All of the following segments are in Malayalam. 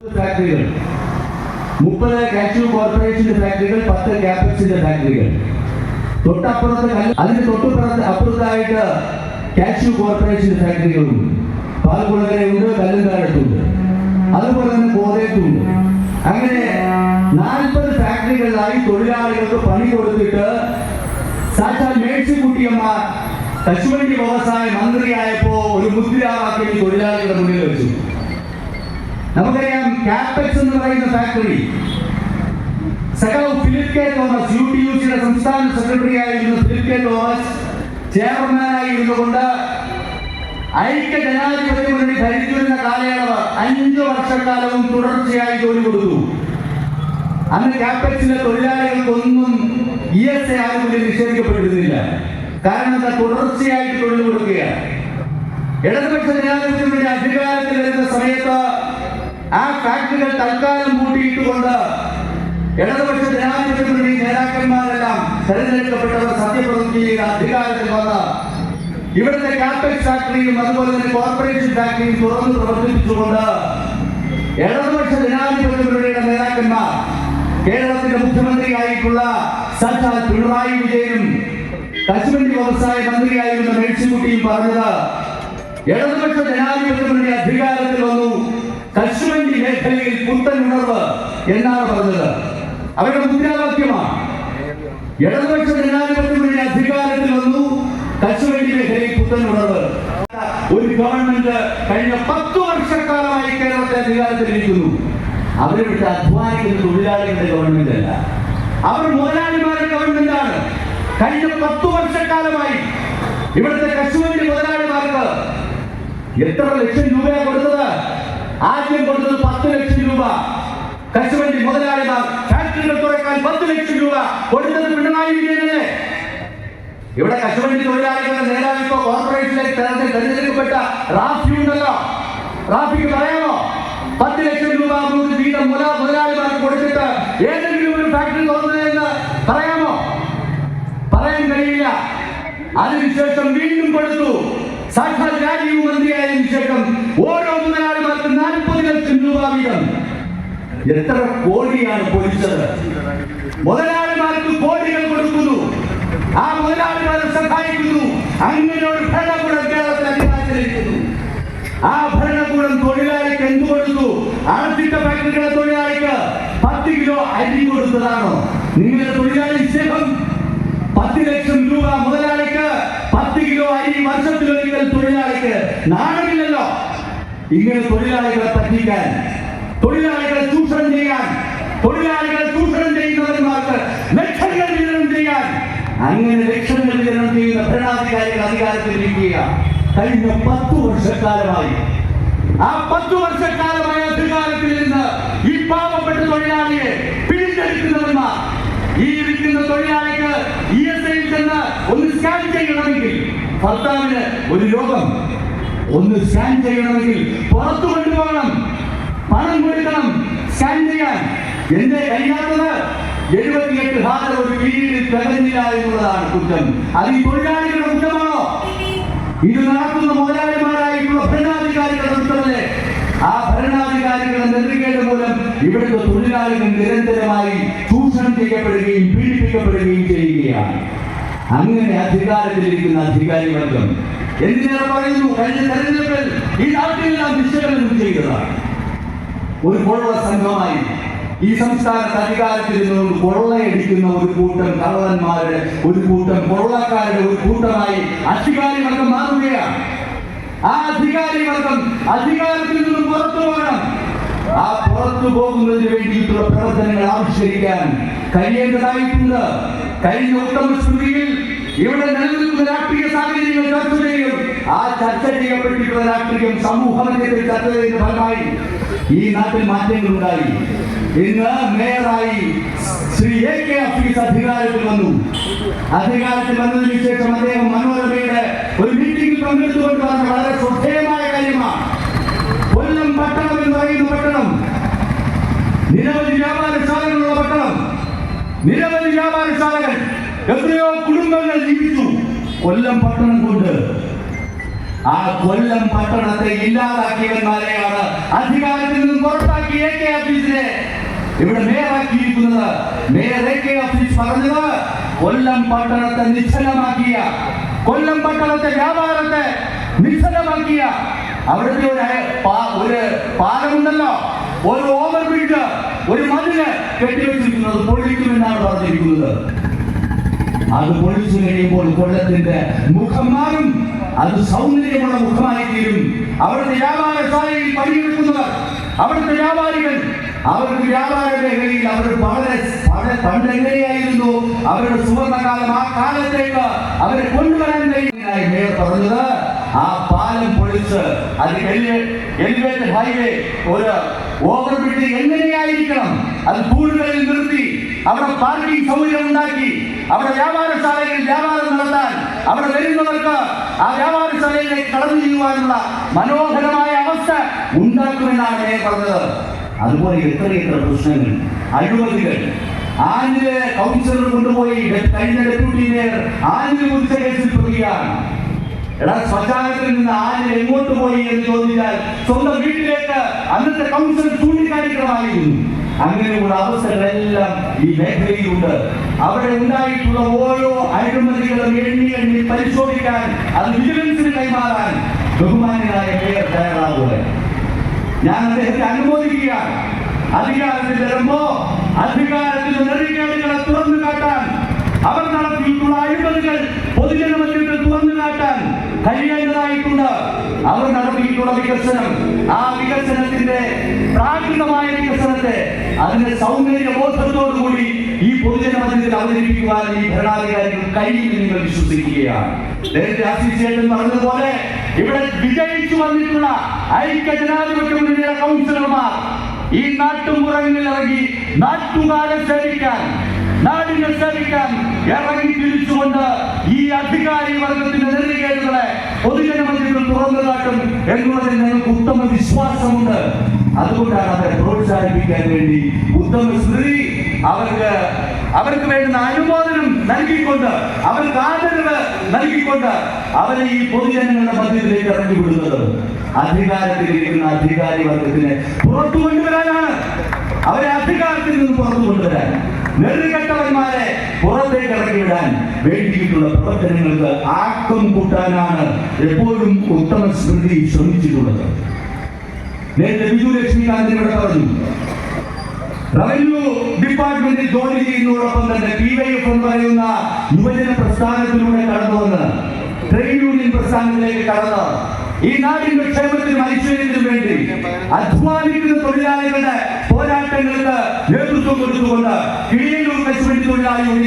ഫാക്ടറികൾ മുപ്പത് കാഷ്യൂ കോർപ്പറേഷന്റെ ഫാക്ടറികൾ പത്ത് ക്യാപെക്സിന്റെ ഫാക്ടറികൾ തൊട്ടപ്പുറത്ത് അതിന് തൊട്ടപ്പുറത്ത് അപ്പുറത്തായിട്ട് കാഷ്യൂ കോർപ്പറേഷന്റെ ഫാക്ടറികളുണ്ട് പാൽക്കുളങ്ങരയുണ്ട് കല്ലുംതാഴത്തുണ്ട് അതുപോലെ തന്നെ കോതയത്തുണ്ട് അങ്ങനെ നാൽപ്പത് ഫാക്ടറികളിലായി തൊഴിലാളികൾക്ക് പണി കൊടുത്തിട്ട് സാക്ഷാൽ മേഴ്സിക്കുട്ടിയമ്മ കശുവണ്ടി വ്യവസായ മന്ത്രിയായപ്പോ ഒരു മുദ്രാവാക്യം തൊഴിലാളികളുടെ മുന്നിൽ വെച്ചു. നമുക്കറിയാം കാപെക്സ് എന്ന് പറയുന്ന ഫാക്ടറി സഖാവ് Philip K Thomas U T U സിയുടെ സംസ്ഥാന സെക്രട്ടറി ആയിരുന്ന ഫിലിപ്പ് കെ തോമസ് ചെയർമാനായി ഇരുന്നുകൊണ്ട് ഐക്യ ജനാധിപത്യ മുന്നണി ഭരിച്ചിരുന്ന കാലയളവ് അഞ്ചു വർഷക്കാലവും തുടർച്ചയായി ജോലി കൊടുത്തു. അന്ന് കാപെക്സിലെ തൊഴിലാളികൾക്കൊന്നും ഇ എസ് എ ആനുകൂല്യം നിഷേധിക്കപ്പെട്ടിരുന്നില്ല. കാരണം എന്താ? തുടർച്ചയായിട്ട് തൊഴിൽ കൊടുക്കുകയാണ്. ഇടതുപക്ഷ ജനാധിപത്യ അധികാരത്തിൽ വരുന്ന സമയത്ത് ആ ഫാക്ടറികൾ തൽക്കാലം പൂട്ടിയിട്ടുകൊണ്ട് ഇടതുപക്ഷ ജനാധിപത്യ മുന്നണി നേതാക്കന്മാരെല്ലാം തെരഞ്ഞെടുക്കപ്പെട്ടവർ സത്യപ്രതിജ്ഞ ചെയ്ത് അധികാരത്തിൽ വന്ന് ഇവിടുത്തെ കാപ്പക്സ് ഫാക്ടറിയും അതുപോലെ തന്നെ കോർപ്പറേഷൻ ഫാക്ടറിയും തുറന്ന് പ്രവർത്തിപ്പിച്ചുകൊണ്ട് ഇടതുപക്ഷ ജനാധിപത്യ മുന്നണിയുടെ നേതാക്കന്മാർ കേരളത്തിന്റെ മുഖ്യമന്ത്രിയായിട്ടുള്ള സർക്കാർ പിണറായി വിജയനും കശുവണ്ടി വ്യവസായ മന്ത്രിയായിരുന്ന മേഴ്സിക്കുട്ടിയും പറഞ്ഞത് ഇടതുപക്ഷ ജനാധിപത്യ മുന്നണി അധികാരത്തിൽ വന്നു. കശുവണ്ടി മേഖലയിൽ പുത്തൻ ഉണർവ് എന്നാണ് പറഞ്ഞത്. അവരുടെ മുദ്രാവാക്യമാണ്. ഇടതുപക്ഷ ജനാധിപത്യത്തിന്റെ അധികാരത്തിൽ വന്നു കശുവണ്ടി മേഖലയിൽ പുത്തൻ ഉണർവ് ഒരു ഗവൺമെന്റ് കഴിഞ്ഞ പത്ത് വർഷക്കാലമായി കേരളത്തെ അധികാരത്തിലിരിക്കുന്നു. അവരെ വിട്ട് അധ്വാനിക്കുന്ന തൊഴിലാളികളുടെ ഗവൺമെന്റ് അല്ല. അവർ മുതലാളിമാരുടെ ആണ്. കഴിഞ്ഞ പത്ത് വർഷക്കാലമായി ഇവിടുത്തെ കശുവണ്ടി മുതലാളിമാർക്ക് എത്ര ലക്ഷം രൂപയാണ് കൊടുത്തത്? ആദ്യം കൊടുത്തത് പത്ത് ലക്ഷം രൂപ. കശുവണ്ടി മുതലാളിമാർ ഫാക്ടറികൾ തുറക്കാൻ പത്ത് ലക്ഷം രൂപ. കൊടുത്തത് പിണറായി വിജയനല്ലേ ഇവിടെ കശുവണ്ടി തൊഴിലാളികളുടെ നേതാവ് ഇപ്പോ കോർപ്പറേഷനിലേക്ക് തെരഞ്ഞെ- തെരഞ്ഞെടുക്കപ്പെട്ട റാഫി ഉണ്ടല്ലോ. റാഫിക്ക് പറയാമോ? പത്ത് ലക്ഷം രൂപ വീതം മുല മുതലാളിമാർക്ക് കൊടുത്തിട്ട് ഏതെങ്കിലും ഒരു ഫാക്ടറി തുറന്നതെന്ന് പറയാമോ? പറയാൻ കഴിയില്ല. അതിനുശേഷം വീണ്ടും കൊടുത്തു. സാക്ഷാൽ രാജീവ് മന്ത്രിയായതിനു ശേഷം ഓരോ മുതലാളിമാർക്കും നാൽപ്പത് ലക്ഷം രൂപ വീതം. എത്ര കോടിയാണ് പൊലിച്ചത് മുതലാളിമാർക്ക് കോടികൾ കൊടുക്കുന്നു. ആ മുതലാളിമാരെ സഹായിക്കുന്നു. അങ്ങനെ ഒരു ഭരണകൂടം കേരളത്തിൽ ആ ഭരണകൂടം തൊഴിലാളിക്ക് എന്ത് കൊടുത്തു? അടച്ചിട്ട ഫാക്ടറികളെ തൊഴിലാളിക്ക് പത്ത് കിലോ അരി കൊടുത്തതാണോ? നിങ്ങളുടെ തൊഴിലാളി സ്നേഹം നാണമില്ലല്ലോ. ഇങ്ങനെ തൊഴിലാളികളെ പറ്റിക്കാൻ തൊഴിലാളികളെ ചൂഷണം ചെയ്യാൻ തൊഴിലാളികളെ ചൂഷണം ചെയ്യുന്നവന്മാർക്ക് ലക്ഷങ്ങൾ വിതരണം ചെയ്യാൻ അങ്ങനെ ലക്ഷങ്ങൾ വിതരണം ചെയ്യുന്ന ഭരണാധികാരികൾ അധികാരത്തിലിരിക്കുക കഴിഞ്ഞ പത്തു വർഷക്കാലമായി ആ പത്തു വർഷക്കാലമായ അധികാരത്തിൽ നിന്ന് ഈ പാവപ്പെട്ട തൊഴിലാളിയെ പിടിച്ചെടുക്കുന്നവന്മാർ ഈ ഇരിക്കുന്ന തൊഴിലാളിക്ക് ഇ എസ് ഐയിൽ ചെന്ന് ഒന്ന് സ്കാൻ ചെയ്യണമെങ്കിൽ ഭർത്താവിന് ഒരു രോഗം ഒന്ന് സ്കാൻ ചെയ്യണമെങ്കിൽ പുറത്തു കൊണ്ടുപോകണം. പണം കൊടുക്കണം. സ്കാൻ ചെയ്യാൻ. എന്റെ കഴിയാത്തത് എഴുപത്തിയെട്ട് ഹാജർ ഒരു വീട് തികഞ്ഞില്ല എന്നുള്ളതാണ് കുറ്റം. അത് ഈ തൊഴിലാളികളുടെ കുറ്റമാണോ? ഇത് നടത്തുന്ന മുതലാളിമാരായിട്ടുള്ള ഭരണാധികാരികളുടെ കുറ്റമല്ലേ? ആ ഭരണാധികാരികളുടെ നെറുകേട് മൂലം ഇവിടുത്തെ തൊഴിലാളികൾ നിരന്തരമായി ചൂഷണം ചെയ്യപ്പെടുകയും പീഡിപ്പിക്കപ്പെടുകയും ചെയ്യുകയാണ്. അങ്ങനെ അധികാരത്തിലിരിക്കുന്ന അധികാരി വർഗം എന്തിനേറെ പറയുന്നു? കഴിഞ്ഞ തെരഞ്ഞെടുപ്പിൽ ഈ നാട്ടിലെല്ലാം വിശകലനം ചെയ്തതാണ്. ഒരു കൊള്ള സംഘമായി ഈ സംസ്ഥാനത്ത് അധികാരത്തിൽ നിന്നുകൊണ്ട് കൊള്ളയടിക്കുന്ന ഒരു കൂട്ടം കള്ളന്മാരുടെ ഒരു കൂട്ടം കൊള്ളക്കാരുടെ ഒരു കൂട്ടമായി അധികാരി വർഗം മാറുകയാണ്. ആ അധികാരി വർഗം അധികാരത്തിൽ നിന്നും പുറത്തു പോകണം. ആ പുറത്തു പോകുന്നതിന് വേണ്ടിയിട്ടുള്ള പ്രവർത്തനങ്ങൾ ആവിഷ്കരിക്കാൻ കഴിയേണ്ടതായിട്ടുണ്ട്. കഴിഞ്ഞ ഉത്തമ സ്മൃതിയിൽ ഇവിടെ നിലനിൽക്കുന്ന രാഷ്ട്രീയ സാഹചര്യങ്ങൾ ചർച്ച ചെയ്യും ആ ചർച്ച ചെയ്യപ്പെട്ടിട്ടുള്ള രാഷ്ട്രീയം സമൂഹ മധ്യത്തിൽ ചർച്ച ചെയ്ത ഫലമായി ഈ നാട്ടിൽ മാറ്റങ്ങൾ ഉണ്ടായി ഇന്ന് മേയറായി ശ്രീ എ കെ അഫീസ് അധികാരത്തിൽ വന്നു. അധികാരത്തിൽ വന്നതിന് ശേഷം അദ്ദേഹം മനോരമയുടെ ഒരു മീറ്റിംഗിൽ പങ്കെടുത്തുകൊണ്ട് പറഞ്ഞ വളരെ ശ്രദ്ധേയമായ കാര്യമാണ്. കൊല്ലം പട്ടണം എന്ന് പറയുന്ന പട്ടണം. നിരവധി വ്യാപാരശാലകളുള്ള പട്ടണം. നിരവധി വ്യാപാരശാലകൾ. എത്രയോ കുടുംബങ്ങൾ ജീവിച്ചു. കൊല്ലം പട്ടണം കൊണ്ട് ആ കൊല്ലം പട്ടണത്തെ ഇല്ലാതാക്കിയവന്മാരെയാണ് അധികാരത്തിൽ നിന്നും പുറത്താക്കി എ കെ ഓഫീസിനെ ഇവിടെ മേയറാക്കിയിരിക്കുന്നത് മേയർ എ കെ ഓഫീസ് പറഞ്ഞത് കൊല്ലം പട്ടണത്തെ നിശ്ചലമാക്കിയ കൊല്ലം പട്ടണത്തെ വ്യാപാരത്തെ നിശ്ചലമാക്കിയ. അവിടുത്തെ ഒരു ഒരു പാലമുണ്ടല്ലോ. ഒരു ഓവർ ബ്രിഡ്ജ് ഒരു മതിൽ കെട്ടിവെച്ചിരിക്കുന്നത് പൊളിക്കുമെന്നാണ് പറഞ്ഞിരിക്കുന്നത്. അത് പൊളിച്ചു കഴിയുമ്പോൾ കൊല്ലത്തിന്റെ മുഖം മാറും. അത് സൗന്ദര്യമുള്ള മുഖമായി തീരും അവിടുത്തെ വ്യാപാരശാലയിൽ പണിയെടുക്കുന്നവർ അവിടുത്തെ വ്യാപാരികൾ അവർക്ക് വ്യാപാര മേഖലയിൽ അവർ വളരെ പണ്ട് എങ്ങനെയായിരുന്നു? അവരുടെ സുവർണകാലം ആ കാലത്തേക്ക് അവരെ കൊണ്ടുവരാൻ കഴിയുന്നതായി മേയർ പറഞ്ഞത്. ആ പാലം പൊളിച്ച് അത് എലിവേറ്റഡ് ഹൈവേ ഒരു ഓവർ ബ്രിഡ്ജ് എങ്ങനെയായിരിക്കണം? അത് കൂടുതലിൽ നിർത്തി. അവിടെ പാർക്കിംഗ് സൗകര്യം ഉണ്ടാക്കി. അവിടെ വ്യാപാരശാലയിൽ വ്യാപാരം നടത്താൻ അവിടെ വരുന്നവർക്ക് ആ വ്യാപാരശാലയിലേക്ക് കടന്നു ചെയ്യുവാനുള്ള മനോഹരമായ അവസ്ഥ ഉണ്ടാക്കുമെന്നാണ് മേയർ പറഞ്ഞത്. അതുപോലെ എത്രയെത്ര പ്രശ്നങ്ങൾ. അഴിമതികൾ. ആഞ്ഞിൽ കൗൺസിലർ കൊണ്ടുപോയി. കഴിഞ്ഞ ഡെപ്യൂട്ടി മേയർ ആഞ്ഞിൽ കുറിച്ച കേസിൽ പ്രതിയാണ് എടാ ശ്മശാനത്തിൽ നിന്ന് ആര് എങ്ങോട്ട് പോയി എന്ന് ചോദിച്ചാൽ സ്വന്തം വീട്ടിലേക്ക് അന്നത്തെ കൗൺസിൽ ചൂണ്ടിക്കാണിക്കണമായിരുന്നു. അങ്ങനെയുള്ള അവസരങ്ങളെല്ലാം ഈ മേഖലയിലുണ്ട്. അവിടെ ഉണ്ടായിട്ടുള്ള ഓരോ അഴിമതികളും എണ്ണി എണ്ണി പരിശോധിക്കാൻ അത് വിജിലൻസിന് കൈമാറാൻ ബഹുമാനായ മേയർ തയ്യാറാവുക ഞാൻ അദ്ദേഹത്തെ അനുമോദിക്കുകയാണ്. അധികാരത്തിൽ വരുമ്പോ അധികാരത്തിൽ നെറികേടുകളെ തുറന്നു കാട്ടാൻ അവർ നടത്തിയിട്ടുള്ള അഴിമതികൾ കാട്ടാൻ കഴിയേണ്ടതായിട്ടുണ്ട് അവർ നടത്തിയിട്ടുള്ള വികസനം. ആ വികസനത്തിന്റെ പ്രാകൃതമായ വികസനത്തെ അതിന്റെ സൗന്ദര്യ ബോധത്തോടുകൂടി ഈ പൊതുജനമതിൽ അവതരിപ്പിക്കുവാൻ ഈ ഭരണാധികാരികൾ കഴിയുമെന്ന് നിങ്ങൾ വിശ്വസിക്കുകയാണ്. നേരത്തെ ആശിച്ചേട്ടൻ പറഞ്ഞതുപോലെ ഇവിടെ വിജയിച്ചു വന്നിട്ടുള്ള ഐക്യ ജനാധിപത്യ കൗൺസിലർമാർ ഈ നാട്ടുമ്പുറങ്ങളിൽ ഇറങ്ങി നാട്ടുകാരെ സേവിക്കാൻ നാടിനെ സേവിക്കാൻ ഇറങ്ങി തിരിച്ചുകൊണ്ട് ഈ അധികാരി വർഗത്തിന്റെ നെറുകേടുകളെ പൊതുജനമധ്യത്തിൽ തുറന്നു കാട്ടും എന്നുള്ളതിൽ ഞങ്ങൾക്ക് ഉത്തമ വിശ്വാസമുണ്ട്. അതുകൊണ്ടാണ് അവരെ പ്രോത്സാഹിപ്പിക്കാൻ വേണ്ടി ഉത്തമ സ്മൃതി അവർക്ക് അവർക്ക് വേണ്ടുന്ന അനുമോദനം നൽകിക്കൊണ്ട് അവർക്ക് ആദരവ് നൽകിക്കൊണ്ട് അവരെ ഈ പൊതുജനങ്ങളുടെ മധ്യത്തിലേക്ക് ഇറങ്ങി വിടുന്നത്. അധികാരത്തിലിരിക്കുന്ന അധികാരി വർഗത്തിനെ പുറത്തു കൊണ്ടുവരാനാണ്. അവരെ അധികാരത്തിൽ നിന്ന് പുറത്തു കൊണ്ടുവരാൻ. നെറുകെട്ടവന്മാരെ പുറത്തേക്ക് ഇറക്കിവിടാൻ വേണ്ടിയിട്ടുള്ള പ്രവർത്തനങ്ങൾക്ക് ആക്കം കൂട്ടാനാണ് എപ്പോഴും ഉത്തമ സ്മൃതി ശ്രമിച്ചിട്ടുള്ളത്. നേരത്തെ ബിജു ലക്ഷ്മികാന്ത് ഇവിടെ പറഞ്ഞു റവന്യൂ ഡിപ്പാർട്ട്മെന്റിൽ ജോലി ചെയ്യുന്നതോടൊപ്പം തന്നെ പി വൈ എഫ് എന്ന് പറയുന്ന യുവജന പ്രസ്ഥാനത്തിലൂടെ കടന്നു വന്ന് ട്രേഡ് യൂണിയൻ പ്രസ്ഥാനത്തിലേക്ക് കടന്ന് ഈ നാടിന്റെ ക്ഷേമത്തിനും ഐശ്വര്യത്തിനും വേണ്ടി അധ്വാനിക്കുന്ന തൊഴിലാളികളുടെ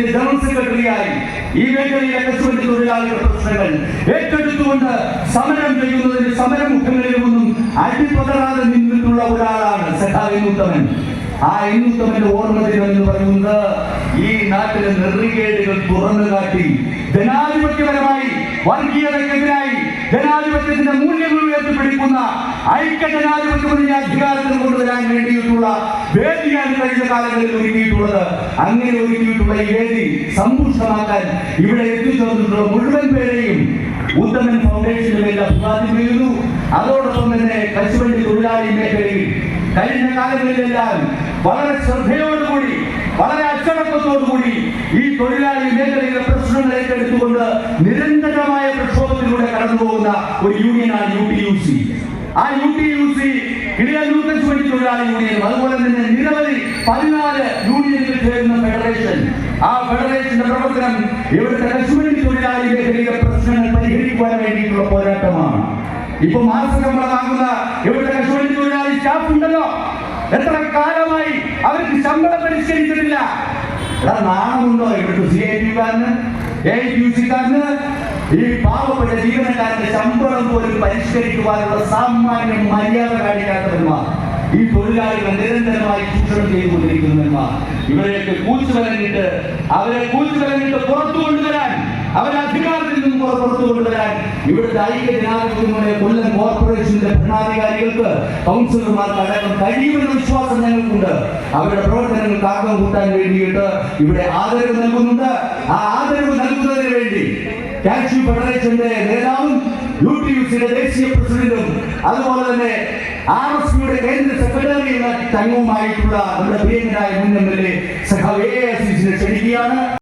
ജനറൽ ഈ ഏറ്റെടുത്തുകൊണ്ട് ഒരാളാണ് ആ ഈ തുറന്നു കാട്ടി ജനാധിപത്യപരമായി വർഗീയതയ്ക്കെതിരായി ജനാധിപത്യത്തിന്റെ മൂല്യങ്ങൾ ഉയർത്തിപ്പിടിക്കുന്ന ഐക്യ ജനാധിപത്യ അധികാരത്തിൽ കൊണ്ടുവരാൻ വേണ്ടിയിട്ടുള്ള വേദിയാണ് കഴിഞ്ഞ കാലങ്ങളിൽ ഒരുക്കിയിട്ടുള്ളത്. അങ്ങനെ ഒരുക്കിയിട്ടുള്ള ഈ വേദി സമ്പുഷ്ടമാക്കാൻ ഇവിടെ എത്തിച്ചേർന്നിട്ടുള്ള മുഴുവൻ പേരെയും ഉത്തമൻ ഫൗണ്ടേഷനിൽ അഭിവാദ്യം ചെയ്യുന്നു. അതോടൊപ്പം തന്നെ കശുവണ്ടി തൊഴിലാളി മേഖലയിൽ കഴിഞ്ഞ കാലങ്ങളിലെല്ലാം വളരെ ശ്രദ്ധയോടുകൂടി വളരെ അച്ചടക്കത്തോടുകൂടി ഈ തൊഴിലാളി മേഖലയിലെ പ്രശ്നങ്ങൾ ഏറ്റെടുത്തുകൊണ്ട് നിരന്തരമായ കടന്നു പോകുന്ന ഒരു യൂണിയനാണ് യു ടി യു സി ആ യു ടി യു സി കിടിയ യൂത്തസ് വഴി തൊഴിലാളി യൂണിയൻ. അതുപോലെ തന്നെ നിരവധി പതിനാല് യൂണിയനുകൾ ചേരുന്ന ഫെഡറേഷൻ. ആ ഫെഡറേഷന്റെ പ്രവർത്തനം ഇവിടുത്തെ കശുവണ്ടി തൊഴിലാളി പ്രശ്നങ്ങൾ പരിഹരിക്കുവാൻ വേണ്ടിയിട്ടുള്ള പോരാട്ടമാണ്. ഇപ്പൊ മാസശമ്പളം വാങ്ങുന്ന ഇവിടുത്തെ കശുവണ്ടി തൊഴിലാളി സ്റ്റാഫ് ഉണ്ടല്ലോ. എത്ര കാലമായി അവർക്ക് ശമ്പളം പരിഷ്കരിച്ചിട്ടില്ല. നാണമുണ്ടോ ഇവിടുത്തെ സി ഐ ടിക്കാരന് എ യു സിക്കാരന് ഈ പാവപ്പെട്ട ജീവനക്കാരന്റെ ശമ്പളം പോലും പരിഷ്കരിക്കുവാനുള്ള സാമാന്യ മര്യാദ കാണിക്കാത്തവന്മാർ ഈ തൊഴിലാളികൾ നിരന്തരമായി ചൂഷണം ചെയ്തുകൊണ്ടിരിക്കുന്നവന്മാർ. ഇവരെയൊക്കെ കൂച്ചുവരഞ്ഞിട്ട് അവരെ കൂച്ചുവരഞ്ഞിട്ട് പുറത്തു കൊണ്ടുവരാൻ അവരെ അധികാരത്തിൽ നിന്നും പുറത്തു കൊണ്ടുവരാൻ ഇവിടുത്തെ ഐക്യ ജനാധിപത്യങ്ങളുടെ കൊല്ലം കോർപ്പറേഷന്റെ ഭരണാധികാരികൾക്ക് കൗൺസിലർമാർക്ക് അടക്കം കഴിയുമെന്ന വിശ്വാസം ഞങ്ങൾക്കുണ്ട്. അവരുടെ പ്രവർത്തനങ്ങൾക്ക് ആക്കം കൂട്ടാൻ വേണ്ടിയിട്ട് ഇവിടെ ആദരവ് നൽകുന്നുണ്ട്. ആ ആദരവ് നൽകുന്നതിന് വേണ്ടി ടാക്സി ഫെഡറേഷന്റെ നേതാവും യു ടി യു സിയുടെ ദേശീയ പ്രസിഡന്റും അതുപോലെ തന്നെ ആർ എസ് പിയുടെ കേന്ദ്ര സെക്രട്ടറി എന്ന തങ്ങുമായിട്ടുള്ള നമ്മുടെ പ്രിയങ്കരായ മുൻ എം എൽ എ സഖാവ് എ ക്ഷണിക്കുകയാണ്.